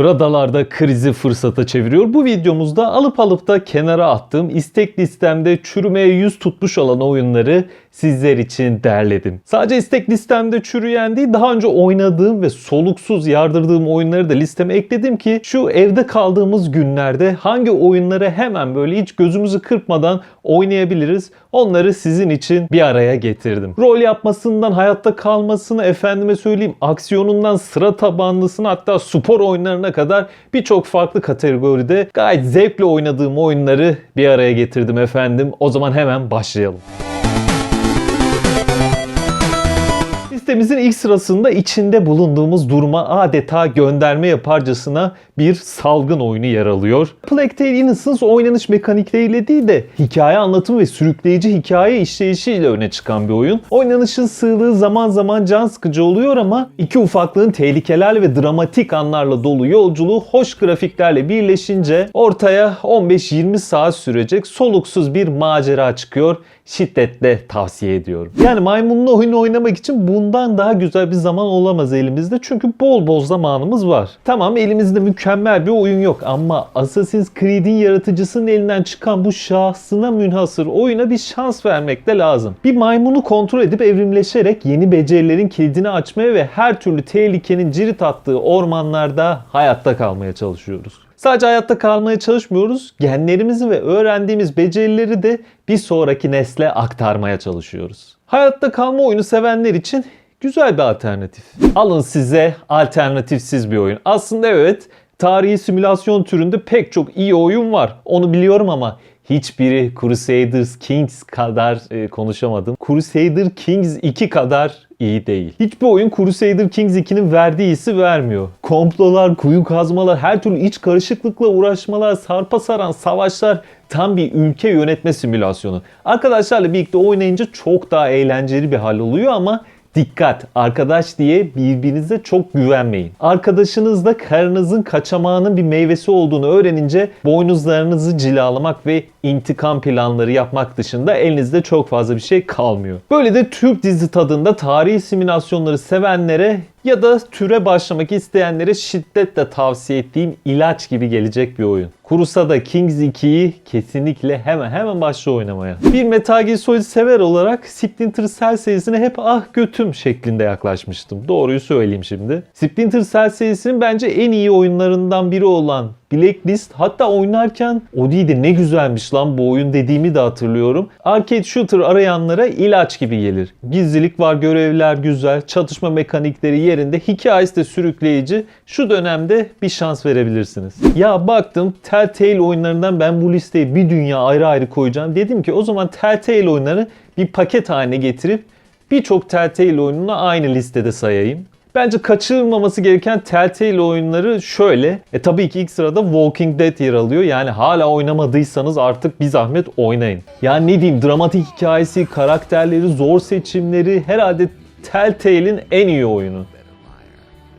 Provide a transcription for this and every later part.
Bradalarda krizi fırsata çeviriyor. Bu videomuzda alıp alıp da kenara attığım istek listemde çürümeye yüz tutmuş olan oyunları sizler için derledim. Sadece istek listemde çürüyen değil daha önce oynadığım ve soluksuz yardırdığım oyunları da listeme ekledim ki şu evde kaldığımız günlerde hangi oyunları hemen böyle hiç gözümüzü kırpmadan oynayabiliriz onları sizin için bir araya getirdim. Rol yapmasından hayatta kalmasını efendime söyleyeyim aksiyonundan sıra tabanlısına hatta spor oyunlarına kadar birçok farklı kategoride gayet zevkle oynadığım oyunları bir araya getirdim efendim. O zaman hemen başlayalım. Listemizin ilk sırasında içinde bulunduğumuz duruma adeta gönderme yaparcasına bir salgın oyunu yer alıyor. Plague Tale Innocence oynanış mekanikleriyle değil de hikaye anlatımı ve sürükleyici hikaye işleyişiyle öne çıkan bir oyun. Oynanışın sığlığı zaman zaman can sıkıcı oluyor ama iki ufaklığın tehlikelerle ve dramatik anlarla dolu yolculuğu hoş grafiklerle birleşince ortaya 15-20 saat sürecek soluksuz bir macera çıkıyor şiddetle tavsiye ediyorum. Yani maymunlu oyunu oynamak için bundan daha güzel bir zaman olamaz elimizde. Çünkü bol bol zamanımız var. Tamam elimizde mükemmel bir oyun yok ama Assassin's Creed'in yaratıcısının elinden çıkan bu şahsına münhasır oyuna bir şans vermek de lazım. Bir maymunu kontrol edip evrimleşerek yeni becerilerin kilidini açmaya ve her türlü tehlikenin cirit attığı ormanlarda hayatta kalmaya çalışıyoruz. Sadece hayatta kalmaya çalışmıyoruz. Genlerimizi ve öğrendiğimiz becerileri de bir sonraki nesle aktarmaya çalışıyoruz. Hayatta kalma oyunu sevenler için güzel bir alternatif. Alın size alternatifsiz bir oyun. Aslında evet tarihi simülasyon türünde pek çok iyi oyun var. Onu biliyorum ama hiçbiri Crusaders Kings kadar e, konuşamadım. Crusader Kings 2 kadar iyi değil. Hiçbir oyun Crusader Kings 2'nin verdiği hissi vermiyor. Komplolar, kuyu kazmalar, her türlü iç karışıklıkla uğraşmalar, sarpa saran savaşlar tam bir ülke yönetme simülasyonu. Arkadaşlarla birlikte oynayınca çok daha eğlenceli bir hal oluyor ama Dikkat! Arkadaş diye birbirinize çok güvenmeyin. Arkadaşınız da karınızın kaçamağının bir meyvesi olduğunu öğrenince boynuzlarınızı cilalamak ve intikam planları yapmak dışında elinizde çok fazla bir şey kalmıyor. Böyle de Türk dizi tadında tarihi simülasyonları sevenlere ya da türe başlamak isteyenlere şiddetle tavsiye ettiğim ilaç gibi gelecek bir oyun. Kurusa'da Kings 2'yi kesinlikle hemen hemen başla oynamaya. Bir Metal Gear Solid sever olarak Splinter Cell serisine hep ah götüm şeklinde yaklaşmıştım. Doğruyu söyleyeyim şimdi. Splinter Cell serisinin bence en iyi oyunlarından biri olan Blacklist hatta oynarken o değil de ne güzelmiş lan bu oyun dediğimi de hatırlıyorum. Arcade shooter arayanlara ilaç gibi gelir. Gizlilik var, görevler güzel, çatışma mekanikleri yerinde, hikayesi de sürükleyici. Şu dönemde bir şans verebilirsiniz. Ya baktım Telltale oyunlarından ben bu listeyi bir dünya ayrı ayrı koyacağım. Dedim ki o zaman Telltale oyunları bir paket haline getirip birçok Telltale oyununu aynı listede sayayım. Bence kaçırılmaması gereken Telltale oyunları şöyle. E tabii ki ilk sırada Walking Dead yer alıyor. Yani hala oynamadıysanız artık bir zahmet oynayın. Yani ne diyeyim dramatik hikayesi, karakterleri, zor seçimleri herhalde Telltale'in en iyi oyunu.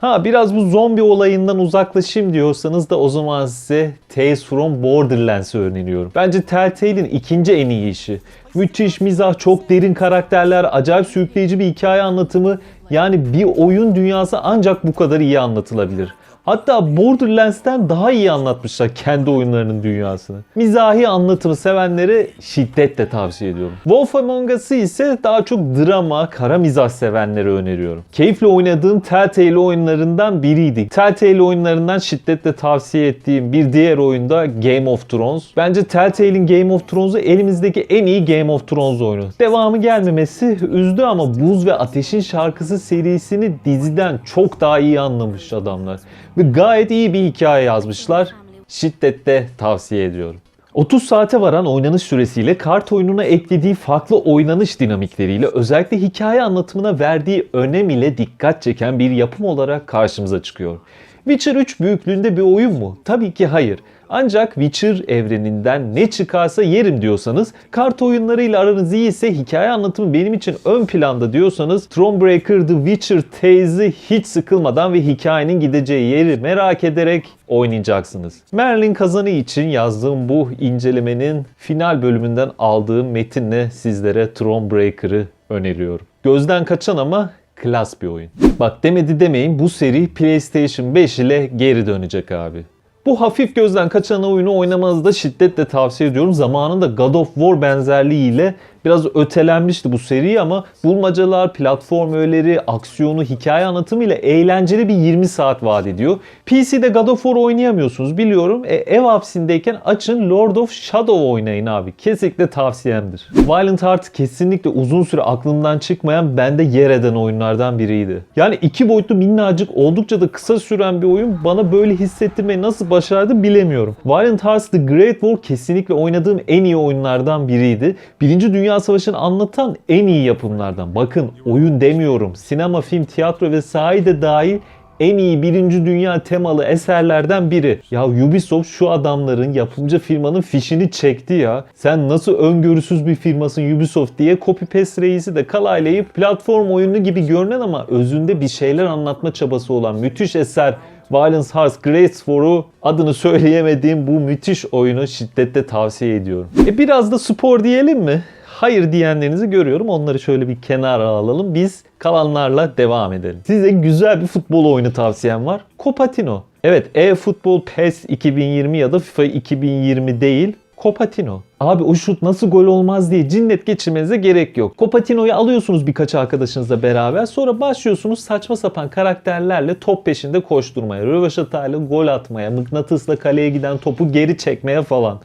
Ha biraz bu zombi olayından uzaklaşayım diyorsanız da o zaman size Tales from Borderlands'ı öneriyorum. Bence Telltale'in ikinci en iyi işi. Müthiş mizah, çok derin karakterler, acayip sürükleyici bir hikaye anlatımı. Yani bir oyun dünyası ancak bu kadar iyi anlatılabilir. Hatta Borderlands'ten daha iyi anlatmışlar kendi oyunlarının dünyasını. Mizahi anlatımı sevenlere şiddetle tavsiye ediyorum. Wolf Among Us'ı ise daha çok drama, kara mizah sevenlere öneriyorum. Keyifle oynadığım Telltale oyunlarından biriydi. Telltale oyunlarından şiddetle tavsiye ettiğim bir diğer oyunda Game of Thrones. Bence Telltale'in Game of Thrones'u elimizdeki en iyi Game of Thrones oyunu. Devamı gelmemesi üzdü ama Buz ve Ateşin Şarkısı serisini diziden çok daha iyi anlamış adamlar. Ve gayet iyi bir hikaye yazmışlar. Şiddetle tavsiye ediyorum. 30 saate varan oynanış süresiyle kart oyununa eklediği farklı oynanış dinamikleriyle özellikle hikaye anlatımına verdiği önem ile dikkat çeken bir yapım olarak karşımıza çıkıyor. Witcher 3 büyüklüğünde bir oyun mu? Tabii ki hayır. Ancak Witcher evreninden ne çıkarsa yerim diyorsanız, kart oyunlarıyla aranız iyi ise hikaye anlatımı benim için ön planda diyorsanız Thronebreaker The Witcher Tales'i hiç sıkılmadan ve hikayenin gideceği yeri merak ederek oynayacaksınız. Merlin kazanı için yazdığım bu incelemenin final bölümünden aldığım metinle sizlere Thronebreaker'ı öneriyorum. Gözden kaçan ama Klas bir oyun. Bak demedi demeyin bu seri PlayStation 5 ile geri dönecek abi. Bu hafif gözden kaçan oyunu oynamanızı da şiddetle tavsiye ediyorum. Zamanında God of War benzerliğiyle biraz ötelenmişti bu seri ama bulmacalar, platform öğeleri, aksiyonu, hikaye anlatımıyla eğlenceli bir 20 saat vaat ediyor. PC'de God of War oynayamıyorsunuz biliyorum. E, ev hapsindeyken açın Lord of Shadow oynayın abi. Kesinlikle tavsiyemdir. Violent Heart kesinlikle uzun süre aklımdan çıkmayan bende yer eden oyunlardan biriydi. Yani iki boyutlu minnacık oldukça da kısa süren bir oyun bana böyle hissettirmeyi nasıl başardı bilemiyorum. Violent Hearts The Great War kesinlikle oynadığım en iyi oyunlardan biriydi. Birinci Dünya Savaşı'nı anlatan en iyi yapımlardan. Bakın oyun demiyorum. Sinema, film, tiyatro ve sahi de dahil en iyi birinci dünya temalı eserlerden biri. Ya Ubisoft şu adamların yapımcı firmanın fişini çekti ya. Sen nasıl öngörüsüz bir firmasın Ubisoft diye copy paste reisi de kalaylayıp platform oyunu gibi görünen ama özünde bir şeyler anlatma çabası olan müthiş eser Violence Hearts Great War'u adını söyleyemediğim bu müthiş oyunu şiddetle tavsiye ediyorum. E biraz da spor diyelim mi? Hayır diyenlerinizi görüyorum. Onları şöyle bir kenara alalım. Biz kalanlarla devam edelim. Size güzel bir futbol oyunu tavsiyem var. Copatino. Evet e-futbol PES 2020 ya da FIFA 2020 değil. Copatino. Abi o şut nasıl gol olmaz diye cinnet geçirmenize gerek yok. Copatino'yu alıyorsunuz birkaç arkadaşınızla beraber. Sonra başlıyorsunuz saçma sapan karakterlerle top peşinde koşturmaya. Röveşatayla gol atmaya, mıknatısla kaleye giden topu geri çekmeye falan.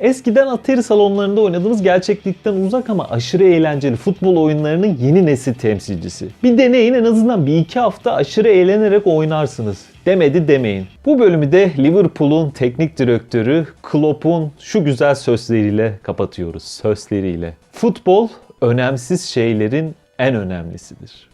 Eskiden Atari salonlarında oynadığımız gerçeklikten uzak ama aşırı eğlenceli futbol oyunlarının yeni nesil temsilcisi. Bir deneyin en azından bir iki hafta aşırı eğlenerek oynarsınız. Demedi demeyin. Bu bölümü de Liverpool'un teknik direktörü Klopp'un şu güzel sözleriyle kapatıyoruz. Sözleriyle. Futbol önemsiz şeylerin en önemlisidir.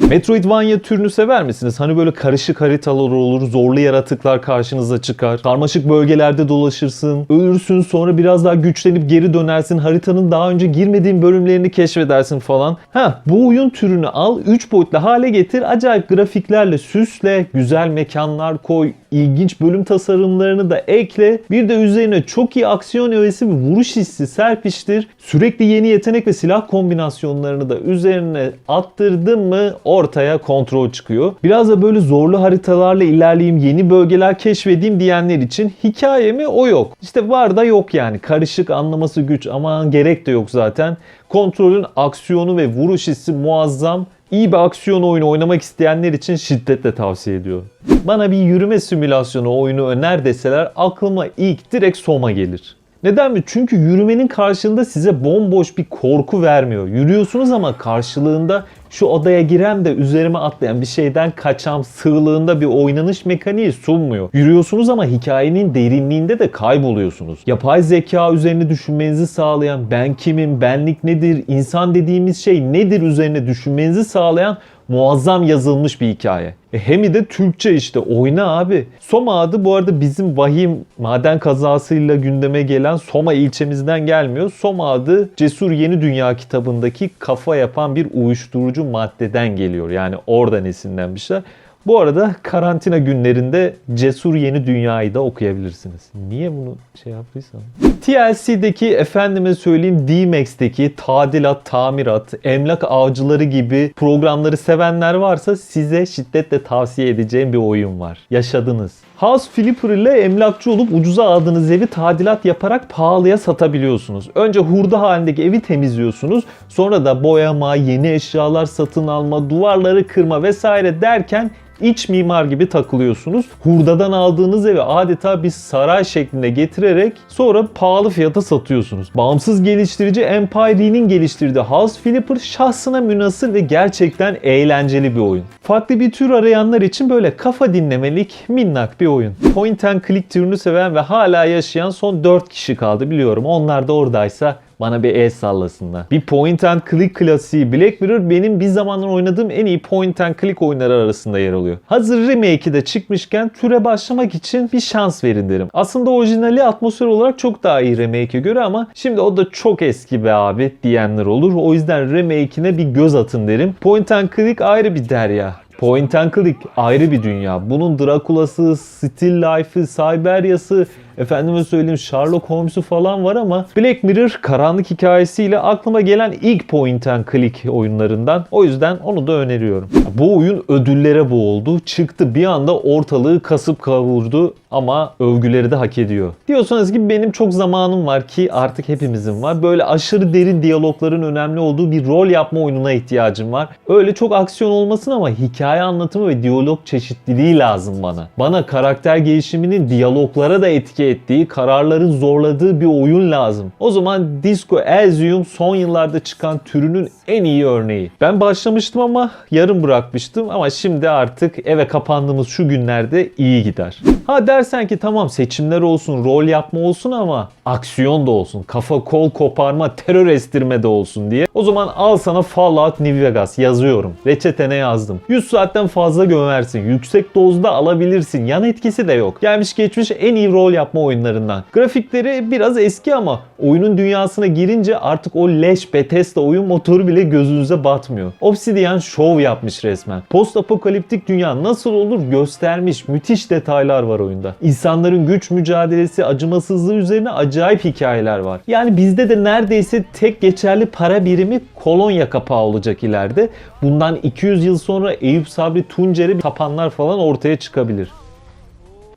Metroidvania türünü sever misiniz? Hani böyle karışık haritalar olur, zorlu yaratıklar karşınıza çıkar. Karmaşık bölgelerde dolaşırsın, ölürsün sonra biraz daha güçlenip geri dönersin. Haritanın daha önce girmediğin bölümlerini keşfedersin falan. Ha, bu oyun türünü al, 3 boyutlu hale getir, acayip grafiklerle süsle, güzel mekanlar koy, ilginç bölüm tasarımlarını da ekle. Bir de üzerine çok iyi aksiyon öğesi ve vuruş hissi serpiştir. Sürekli yeni yetenek ve silah kombinasyonlarını da üzerine attırdın mı ortaya kontrol çıkıyor. Biraz da böyle zorlu haritalarla ilerleyeyim, yeni bölgeler keşfedeyim diyenler için hikayemi o yok. İşte var da yok yani. Karışık anlaması güç ama gerek de yok zaten. Kontrolün aksiyonu ve vuruş hissi muazzam. İyi bir aksiyon oyunu oynamak isteyenler için şiddetle tavsiye ediyorum. Bana bir yürüme simülasyonu oyunu öner deseler aklıma ilk direkt Soma gelir. Neden mi? Çünkü yürümenin karşılığında size bomboş bir korku vermiyor. Yürüyorsunuz ama karşılığında şu odaya giren de üzerime atlayan bir şeyden kaçam sığlığında bir oynanış mekaniği sunmuyor. Yürüyorsunuz ama hikayenin derinliğinde de kayboluyorsunuz. Yapay zeka üzerine düşünmenizi sağlayan ben kimim, benlik nedir, insan dediğimiz şey nedir üzerine düşünmenizi sağlayan muazzam yazılmış bir hikaye. E hem de Türkçe işte oyna abi. Soma adı bu arada bizim vahim maden kazasıyla gündeme gelen Soma ilçemizden gelmiyor. Soma adı Cesur Yeni Dünya kitabındaki kafa yapan bir uyuşturucu maddeden geliyor. Yani oradan esinlenmişler. Bu arada karantina günlerinde Cesur Yeni Dünya'yı da okuyabilirsiniz. Niye bunu şey yaptıysam? TLC'deki efendime söyleyeyim D-Max'teki tadilat, tamirat, emlak avcıları gibi programları sevenler varsa size şiddetle tavsiye edeceğim bir oyun var. Yaşadınız. House Flipper ile emlakçı olup ucuza aldığınız evi tadilat yaparak pahalıya satabiliyorsunuz. Önce hurda halindeki evi temizliyorsunuz. Sonra da boyama, yeni eşyalar satın alma, duvarları kırma vesaire derken iç mimar gibi takılıyorsunuz. Hurdadan aldığınız evi adeta bir saray şekline getirerek sonra pahalı fiyata satıyorsunuz. Bağımsız geliştirici Empire'nin geliştirdiği House Flipper şahsına münasır ve gerçekten eğlenceli bir oyun. Farklı bir tür arayanlar için böyle kafa dinlemelik minnak bir oyun. Point and click türünü seven ve hala yaşayan son 4 kişi kaldı biliyorum. Onlar da oradaysa bana bir el sallasınlar. Bir point and click klasiği Black Mirror benim bir zamanlar oynadığım en iyi point and click oyunları arasında yer alıyor. Hazır remake'i de çıkmışken türe başlamak için bir şans verin derim. Aslında orijinali atmosfer olarak çok daha iyi remake'e göre ama şimdi o da çok eski be abi diyenler olur. O yüzden remake'ine bir göz atın derim. Point and click ayrı bir derya. Point and click ayrı bir dünya. Bunun Drakula'sı, Still Life'ı, Siberya'sı, efendime söyleyeyim Sherlock Holmes'u falan var ama Black Mirror karanlık hikayesiyle aklıma gelen ilk point and click oyunlarından. O yüzden onu da öneriyorum. Bu oyun ödüllere boğuldu. Çıktı bir anda ortalığı kasıp kavurdu ama övgüleri de hak ediyor. Diyorsanız ki benim çok zamanım var ki artık hepimizin var. Böyle aşırı derin diyalogların önemli olduğu bir rol yapma oyununa ihtiyacım var. Öyle çok aksiyon olmasın ama hikaye anlatımı ve diyalog çeşitliliği lazım bana. Bana karakter gelişiminin diyaloglara da etki ettiği, kararların zorladığı bir oyun lazım. O zaman Disco Elysium son yıllarda çıkan türünün en iyi örneği. Ben başlamıştım ama yarım bırakmıştım ama şimdi artık eve kapandığımız şu günlerde iyi gider. Ha dersen ki tamam seçimler olsun, rol yapma olsun ama aksiyon da olsun, kafa kol koparma, terör estirme de olsun diye. O zaman al sana Fallout New Vegas yazıyorum. Reçetene yazdım. 100 saatten fazla gömersin. Yüksek dozda alabilirsin. Yan etkisi de yok. Gelmiş geçmiş en iyi rol yapma oyunlarından. Grafikleri biraz eski ama oyunun dünyasına girince artık o leş Bethesda oyun motoru bile gözünüze batmıyor. Obsidian şov yapmış resmen. Post apokaliptik dünya nasıl olur göstermiş. Müthiş detaylar var oyunda. İnsanların güç mücadelesi, acımasızlığı üzerine acayip hikayeler var. Yani bizde de neredeyse tek geçerli para birimi kolonya kapağı olacak ileride. Bundan 200 yıl sonra Eyüp Sabri Tuncer'i tapanlar falan ortaya çıkabilir.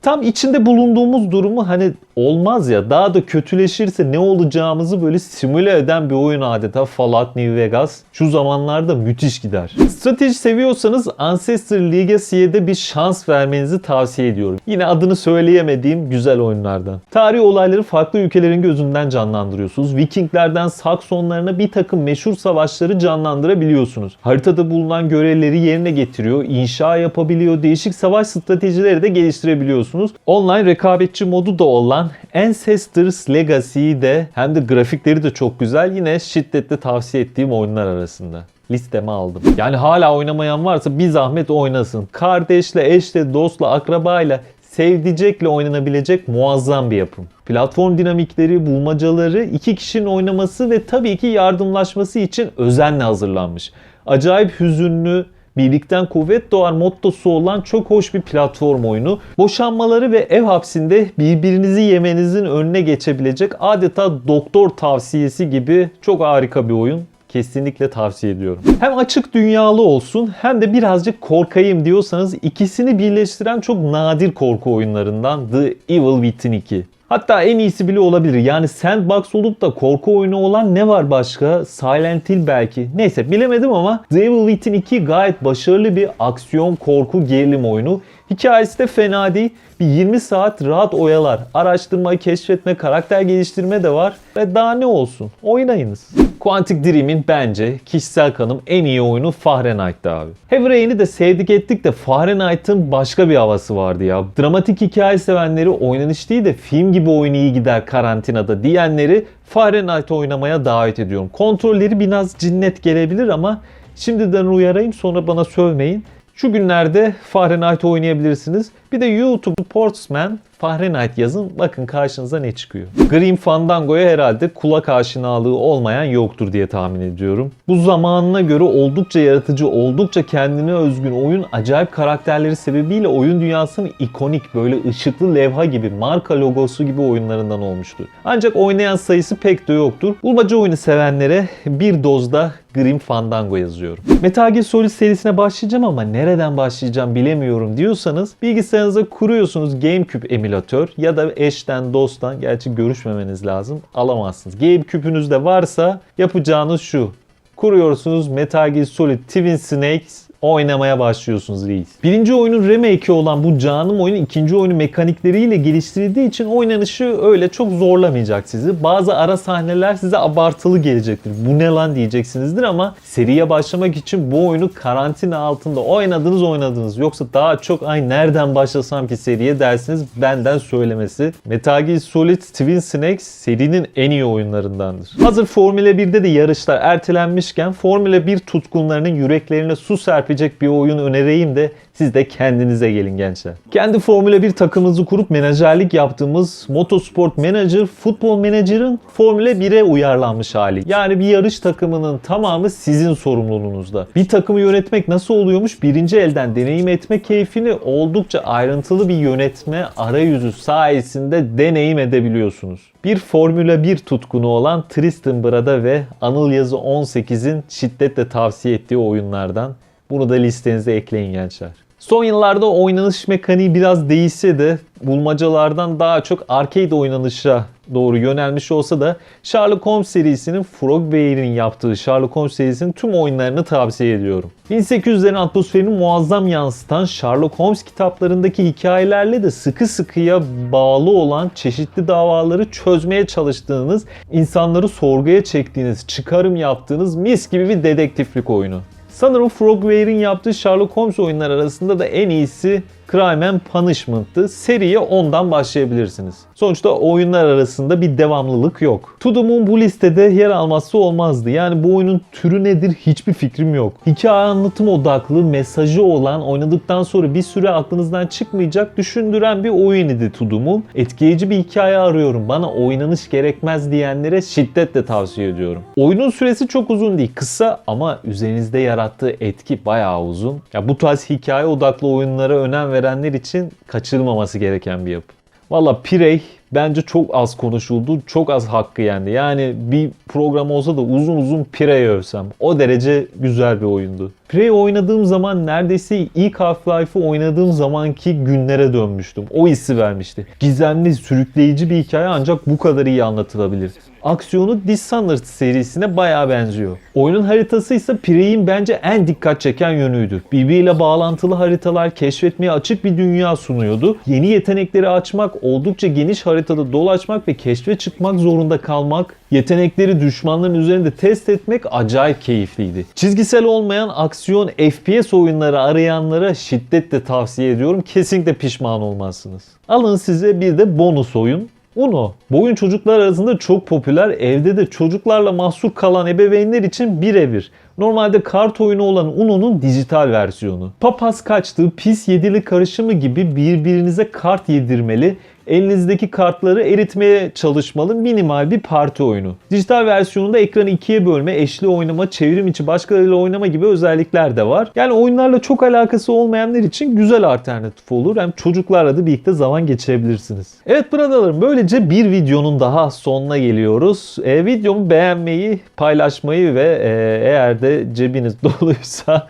Tam içinde bulunduğumuz durumu hani olmaz ya daha da kötüleşirse ne olacağımızı böyle simüle eden bir oyun adeta Fallout New Vegas şu zamanlarda müthiş gider. Strateji seviyorsanız Ancestor Legacy'ye de bir şans vermenizi tavsiye ediyorum. Yine adını söyleyemediğim güzel oyunlardan. Tarihi olayları farklı ülkelerin gözünden canlandırıyorsunuz. Vikinglerden Saksonlarına bir takım meşhur savaşları canlandırabiliyorsunuz. Haritada bulunan görevleri yerine getiriyor, inşa yapabiliyor, değişik savaş stratejileri de geliştirebiliyorsunuz. Online rekabetçi modu da olan Ancestors Legacy'yi de hem de grafikleri de çok güzel. Yine şiddetle tavsiye ettiğim oyunlar arasında listeme aldım. Yani hala oynamayan varsa bir zahmet oynasın. Kardeşle, eşle, dostla, akrabayla, sevdicekle oynanabilecek muazzam bir yapım. Platform dinamikleri, bulmacaları, iki kişinin oynaması ve tabii ki yardımlaşması için özenle hazırlanmış. Acayip hüzünlü, birlikten kuvvet doğar mottosu olan çok hoş bir platform oyunu. Boşanmaları ve ev hapsinde birbirinizi yemenizin önüne geçebilecek adeta doktor tavsiyesi gibi çok harika bir oyun. Kesinlikle tavsiye ediyorum. Hem açık dünyalı olsun hem de birazcık korkayım diyorsanız ikisini birleştiren çok nadir korku oyunlarından The Evil Within 2. Hatta en iyisi bile olabilir. Yani sandbox olup da korku oyunu olan ne var başka? Silent Hill belki. Neyse bilemedim ama The Evil Within 2 gayet başarılı bir aksiyon, korku, gerilim oyunu. Hikayesi de fena değil. Bir 20 saat rahat oyalar. Araştırma, keşfetme, karakter geliştirme de var. Ve daha ne olsun? Oynayınız. Quantic Dream'in bence kişisel kanım en iyi oyunu Fahrenheit'ti abi. Heavy Rain'i de sevdik ettik de Fahrenheit'ın başka bir havası vardı ya. Dramatik hikaye sevenleri oynanış değil de film gibi oyun iyi gider karantinada diyenleri Fahrenheit oynamaya davet ediyorum. Kontrolleri biraz cinnet gelebilir ama şimdiden uyarayım sonra bana sövmeyin. Şu günlerde Fahrenheit oynayabilirsiniz. Bir de YouTube Sportsman Fahrenheit yazın bakın karşınıza ne çıkıyor. Grim Fandango'ya herhalde kulak aşinalığı olmayan yoktur diye tahmin ediyorum. Bu zamanına göre oldukça yaratıcı, oldukça kendine özgün oyun acayip karakterleri sebebiyle oyun dünyasının ikonik böyle ışıklı levha gibi marka logosu gibi oyunlarından olmuştu. Ancak oynayan sayısı pek de yoktur. Bulmaca oyunu sevenlere bir dozda Grim Fandango yazıyorum. Metal Gear Solid serisine başlayacağım ama nereden başlayacağım bilemiyorum diyorsanız bilgisayarınıza kuruyorsunuz GameCube emülatör ya da eşten dosttan gerçi görüşmemeniz lazım alamazsınız. GameCube'ünüzde varsa yapacağınız şu. Kuruyorsunuz Metal Gear Solid Twin Snakes oynamaya başlıyorsunuz reis. Birinci oyunun remake'i olan bu canım oyun ikinci oyunu mekanikleriyle geliştirildiği için oynanışı öyle çok zorlamayacak sizi. Bazı ara sahneler size abartılı gelecektir. Bu ne lan diyeceksinizdir ama seriye başlamak için bu oyunu karantina altında oynadınız oynadınız. Yoksa daha çok ay nereden başlasam ki seriye dersiniz benden söylemesi. Metal Gear Solid Twin Snakes serinin en iyi oyunlarındandır. Hazır Formula 1'de de yarışlar ertelenmişken Formula 1 tutkunlarının yüreklerine su serpip çarpacak bir oyun önereyim de siz de kendinize gelin gençler. Kendi Formula 1 takımımızı kurup menajerlik yaptığımız Motorsport Manager, Futbol Manager'ın Formula 1'e uyarlanmış hali. Yani bir yarış takımının tamamı sizin sorumluluğunuzda. Bir takımı yönetmek nasıl oluyormuş? Birinci elden deneyim etme keyfini oldukça ayrıntılı bir yönetme arayüzü sayesinde deneyim edebiliyorsunuz. Bir Formula 1 tutkunu olan Tristan Brada ve Anıl Yazı 18'in şiddetle tavsiye ettiği oyunlardan. Bunu da listenize ekleyin gençler. Son yıllarda oynanış mekaniği biraz değişse de bulmacalardan daha çok arcade oynanışa doğru yönelmiş olsa da Sherlock Holmes serisinin Frogware'in yaptığı Sherlock Holmes serisinin tüm oyunlarını tavsiye ediyorum. 1800'lerin atmosferini muazzam yansıtan Sherlock Holmes kitaplarındaki hikayelerle de sıkı sıkıya bağlı olan çeşitli davaları çözmeye çalıştığınız, insanları sorguya çektiğiniz, çıkarım yaptığınız mis gibi bir dedektiflik oyunu. Sanırım Frogware'in yaptığı Sherlock Holmes oyunları arasında da en iyisi Crime and Punishment'tı. Seriye ondan başlayabilirsiniz. Sonuçta oyunlar arasında bir devamlılık yok. To the Moon bu listede yer almazsa olmazdı. Yani bu oyunun türü nedir hiçbir fikrim yok. Hikaye anlatım odaklı, mesajı olan, oynadıktan sonra bir süre aklınızdan çıkmayacak, düşündüren bir oyun idi To the Moon. Etkileyici bir hikaye arıyorum. Bana oynanış gerekmez diyenlere şiddetle tavsiye ediyorum. Oyunun süresi çok uzun değil. Kısa ama üzerinizde yarattığı etki bayağı uzun. Ya bu tarz hikaye odaklı oyunlara önem verenler için kaçırılmaması gereken bir yapı. Valla Pirey bence çok az konuşuldu, çok az hakkı yendi. Yani bir program olsa da uzun uzun Pirey övsem. O derece güzel bir oyundu. Pirey oynadığım zaman neredeyse ilk Half-Life'ı oynadığım zamanki günlere dönmüştüm. O hissi vermişti. Gizemli, sürükleyici bir hikaye ancak bu kadar iyi anlatılabilir. Aksiyonu Dishonored serisine bayağı benziyor. Oyunun haritası ise Pirey'in bence en dikkat çeken yönüydü. Birbiriyle bağlantılı haritalar keşfetmeye açık bir dünya sunuyordu. Yeni yetenekleri açmak, oldukça geniş haritada dolaşmak ve keşfe çıkmak zorunda kalmak, yetenekleri düşmanların üzerinde test etmek acayip keyifliydi. Çizgisel olmayan aksiyon FPS oyunları arayanlara şiddetle tavsiye ediyorum. Kesinlikle pişman olmazsınız. Alın size bir de bonus oyun. Uno. Bu oyun çocuklar arasında çok popüler. Evde de çocuklarla mahsur kalan ebeveynler için birebir. Normalde kart oyunu olan Uno'nun dijital versiyonu. Papaz kaçtığı pis yedili karışımı gibi birbirinize kart yedirmeli, elinizdeki kartları eritmeye çalışmalı minimal bir parti oyunu. Dijital versiyonunda ekranı ikiye bölme, eşli oynama, çevrim içi başkalarıyla oynama gibi özellikler de var. Yani oyunlarla çok alakası olmayanlar için güzel alternatif olur. Hem çocuklarla da birlikte zaman geçirebilirsiniz. Evet bradalarım böylece bir videonun daha sonuna geliyoruz. E, videomu beğenmeyi, paylaşmayı ve e, eğer de cebiniz doluysa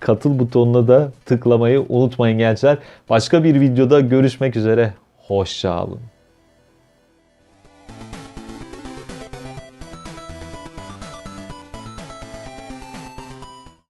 katıl butonuna da tıklamayı unutmayın gençler. Başka bir videoda görüşmek üzere. Hoşça kalın.